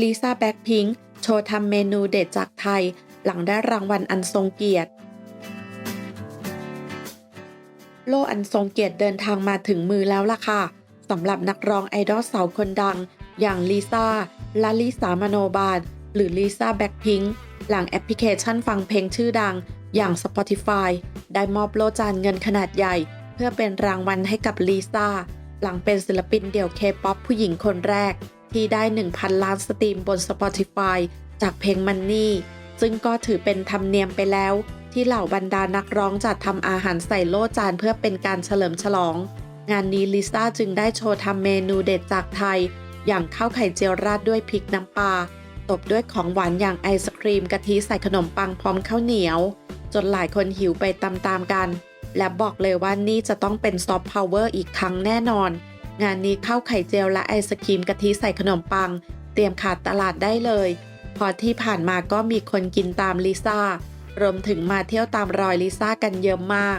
ลิซ่าแบ็คพิงค์โชว์ทำเมนูเด็ดจากไทย หลังได้รางวัลอันทรงเกียรติ โล่อันทรงเกียรติเดินทางมาถึงมือแล้วล่ะค่ะสำหรับนักร้องไอดอลสาวคนดัง อย่างลิซ่าลาลิสามโนบาลหรือลิซ่าแบ็คพิงค์หลังแอปพลิเคชันฟังเพลงชื่อดัง อย่าง Spotify ได้มอบโล่จานเงินขนาดใหญ่ เพื่อเป็นรางวัลให้กับลิซ่าหลังเป็นศิลปินเดี่ยวเคป๊อปผู้หญิงคนแรก ที่ได้ 1,000 ล้านสตรีมบน Spotify จากเพลงมันนี่ซึ่งก็ถือเป็นธรรมเนียมไปแล้ว ที่เหล่าบรรดานักร้องจัดทำอาหารใส่โล่จานเพื่อเป็นการเฉลิมฉลอง งานนี้ลิซ่าจึงได้โชว์ทำเมนูเด็ดจากไทย อย่างข้าวไข่เจียวราดด้วยพริกน้ำปลาตบด้วยของหวานอย่างไอศครีมกะทิใส่ขนมปังพร้อมข้าวเหนียว จนหลายคนหิวไปตามๆกัน และบอกเลยว่านี่จะต้องเป็นซอฟต์พาวเวอร์อีกครั้งแน่นอน งานนี้ข้าวไข่เจียวและไอศครีมกะทิใส่ขนมปัง เตรียมขาดตลาดได้เลย พอที่ผ่านมาก็มีคนกินตามลิซ่ารวมถึงมาเที่ยวตามรอยลิซ่ากันเยอะมาก